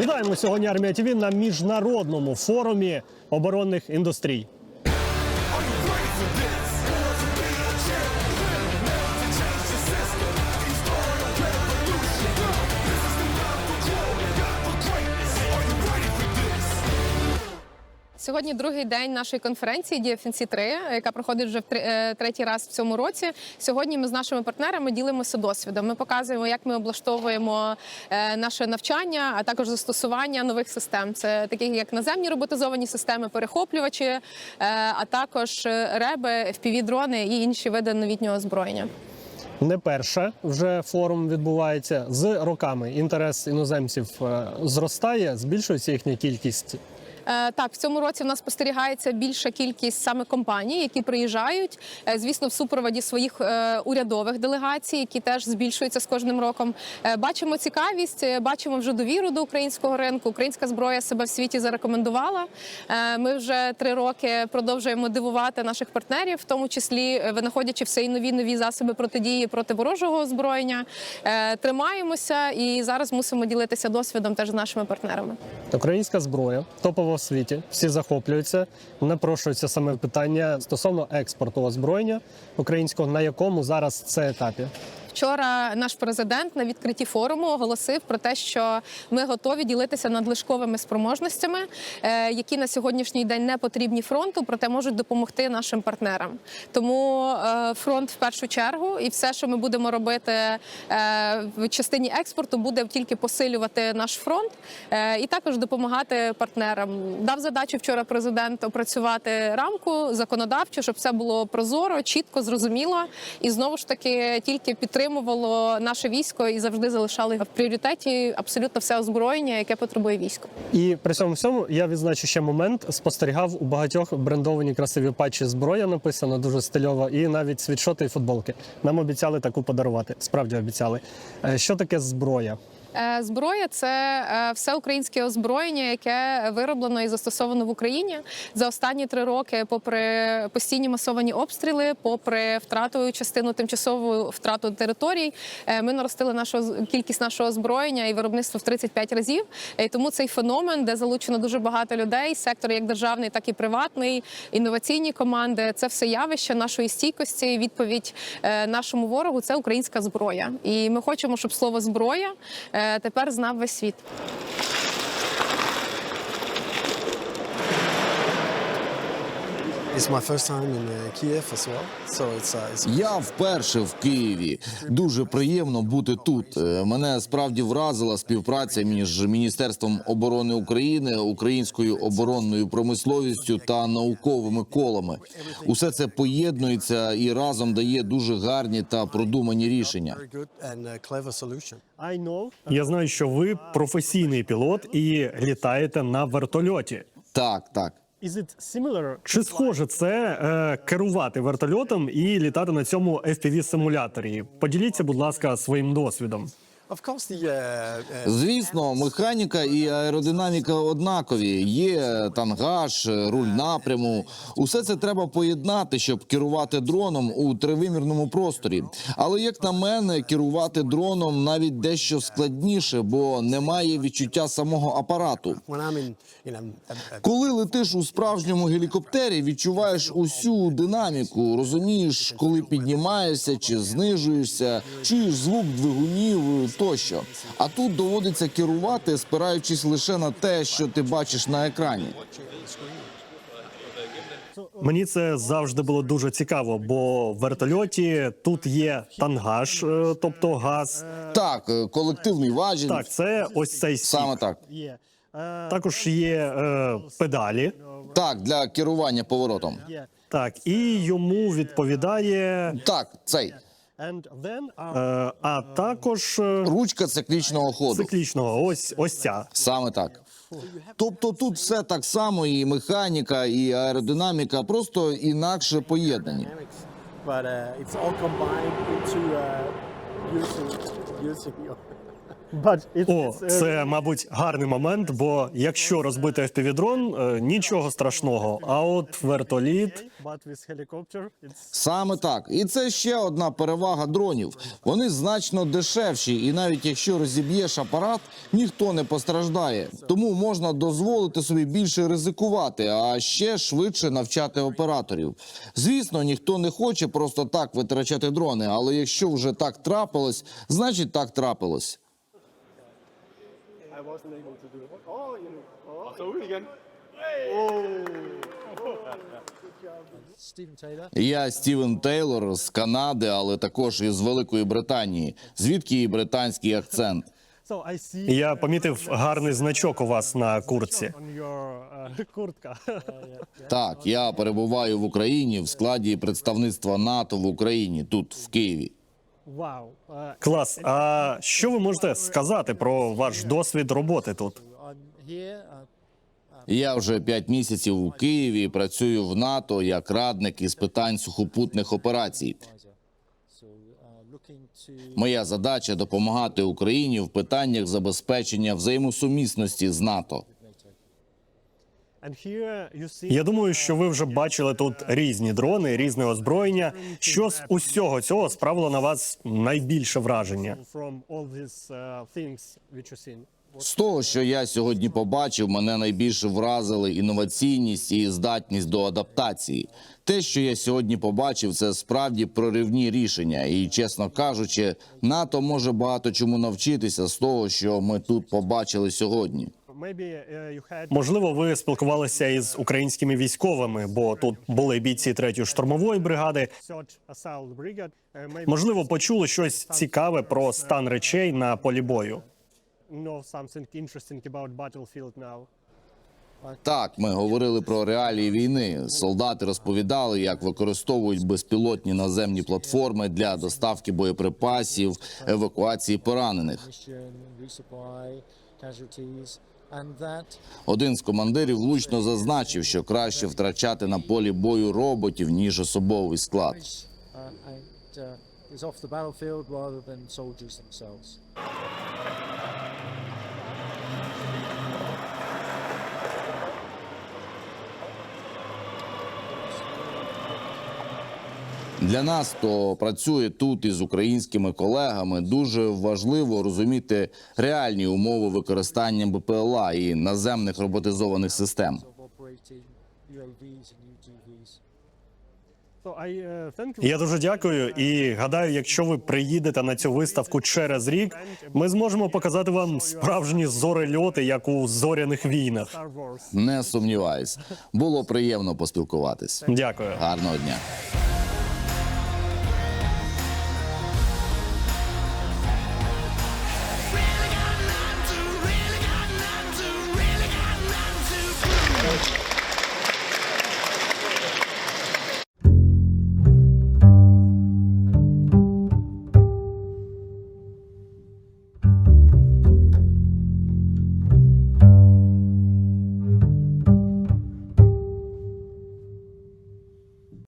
Вітаємо сьогодні Армія ТВ на міжнародному форумі оборонних індустрій. Сьогодні другий день нашої конференції DFNC 3 яка проходить вже в е, третій раз в цьому році. Сьогодні ми з нашими партнерами ділимося досвідом. Ми показуємо, як ми облаштовуємо е, наше навчання, а також застосування нових систем. Це такі як наземні роботизовані системи, перехоплювачі, е, а також реби, FPV-дрони і інші види новітнього озброєння. Не перше вже форум відбувається з роками. Інтерес іноземців зростає, збільшується їхня кількість. Е, Так, в цьому році в нас спостерігається більша кількість саме компаній, які приїжджають, е, звісно, в супроводі своїх е, урядових делегацій, які теж збільшуються з кожним роком. Бачимо цікавість, бачимо вже довіру до українського ринку. Українська зброя себе в світі зарекомендувала. Ми вже три роки продовжуємо дивувати наших партнерів, в тому числі винаходячи все і нові нові засоби протидії проти ворожого озброєння. Тримаємося і зараз мусимо ділитися досвідом теж з нашими партнерами. Українська зброя топова в світі. Всі захоплюються. Напрошується саме питання стосовно експорту озброєння українського, на якому зараз це етапі. Вчора наш президент на відкритті форуму оголосив про те, що ми готові ділитися надлишковими спроможностями, е, які на сьогоднішній день не потрібні фронту, проте можуть допомогти нашим партнерам. Тому е, фронт в першу чергу, і все, що ми будемо робити е, в частині експорту, буде тільки посилювати наш фронт і також допомагати партнерам. Дав задачу вчора президент опрацювати рамку законодавчу, щоб все було прозоро, чітко, зрозуміло, і знову ж таки тільки підтримувало наше військо і завжди залишали в пріоритеті абсолютно все озброєння, яке потребує військо. І при цьому всьому я відзначу ще момент. Спостерігав у багатьох брендовані красиві патчі зброя написано дуже стильово, і навіть світшоти і футболки. Нам обіцяли таку подарувати. Справді обіцяли. Е, Що таке зброя? Е, Зброя це е, все українське озброєння, яке вироблено і застосовано в Україні за останні три роки, попри постійні масовані обстріли, попри втрату частину тимчасову втрату територій. е, Ми наростили нашу кількість нашого озброєння і виробництво в 35 разів. Е, Тому цей феномен, де залучено дуже багато людей, сектор як державний, так і приватний, інноваційні команди. Це все явище нашої стійкості. Відповідь нашому ворогу це українська зброя. І ми хочемо, щоб слово зброя тепер знав весь світ. It's my first time in uh, Kiev as well, so it's uh, it's Я вперше в Києві. Дуже приємно бути тут. Е, Мене справді вразила співпраця між Міністерством оборони України, українською оборонною промисловістю та науковими колами. Усе це поєднується і разом дає дуже гарні та продумані рішення. uh. Я знаю, що ви професійний пілот і літаєте на вертольоті. Так, так. Чи схоже це е, керувати вертольотом і літати на цьому fpv симуляторі? Поділіться, будь ласка, своїм досвідом. Uh, uh, Звісно, механіка і аеродинаміка однакові. Є тангаж, руль напряму. Усе це треба поєднати, щоб керувати дроном у тривимірному просторі. Але як на мене, керувати дроном навіть дещо складніше, бо немає відчуття самого апарату. Коли летиш у справжньому гелікоптері, відчуваєш усю динаміку, розумієш, коли піднімаєшся чи знижуєшся, чуєш звук двигунів тощо. А тут доводиться керувати, спираючись лише на те, що ти бачиш на екрані. Мені це завжди було дуже цікаво, бо в вертольоті тут є тангаж, е, тобто газ. Так, е, колективний важіль. Так, це ось цей стік. Саме так. Також є е, педалі. Так, для керування поворотом. Так, і йому відповідає, Так, цей е, а також е, ручка циклічного ходу. циклічного. Ось ось ця. Саме так. Тобто тут все так само, і механіка, і аеродинаміка, просто інакше поєднані. but uh, it's all combined into uh, using using your. О, це, мабуть, гарний момент, бо якщо розбити FPV-дрон, е, нічого страшного. А от вертоліт but with helicopter, it's Саме так, і це ще одна перевага дронів. Вони значно дешевші, і навіть якщо розіб'єш апарат, ніхто не постраждає. Тому можна дозволити собі більше ризикувати, а ще швидше навчати операторів. Звісно, ніхто не хоче просто так витрачати дрони, але якщо вже так трапилось, значить так трапилось. I wasn't able to do it. Oh, you know. Oh, ud igen. Stephen Taylor. Я Стівен Тейлор з Канади, але також із Великої Британії, звідки і британський акцент. Я помітив гарний значок у вас на куртці. Так, я перебуваю в Україні в складі представництва НАТО в Україні тут, в Києві. Клас. А що ви можете сказати про ваш досвід роботи тут? Я вже п'ять місяців у Києві і працюю в НАТО як радник із питань сухопутних операцій. Моя задача допомагати Україні в питаннях забезпечення взаємосумісності з НАТО. Я думаю, що ви вже бачили тут різні дрони, різне озброєння. Що з усього цього справило на вас найбільше враження? З того, що я сьогодні побачив, мене найбільше вразили інноваційність і здатність до адаптації. Те, що я сьогодні побачив, це справді проривні рішення. І, чесно кажучи, НАТО може багато чому навчитися з того, що ми тут побачили сьогодні. Можливо, ви спілкувалися із українськими військовими, бо тут були бійці третьої штурмової бригади. Можливо, почули щось цікаве про стан речей на полі бою. Know something interesting about battlefield now. Так, ми говорили про реалії війни. Солдати розповідали, як використовують безпілотні наземні платформи для доставки боєприпасів, евакуації поранених. Один з командирів влучно зазначив, що краще втрачати на полі бою роботів ніж особовий склад. uh, uh, is off the battlefield rather than soldiers themselves. Для нас, хто працює тут із українськими колегами, дуже важливо розуміти реальні умови використання БПЛА і наземних роботизованих систем. Я дуже дякую і гадаю, якщо ви приїдете на цю виставку через рік, ми зможемо показати вам справжні зорельоти, як у зоряних війнах. Не сумніваюсь, було приємно поспілкуватись. Дякую. Гарного дня.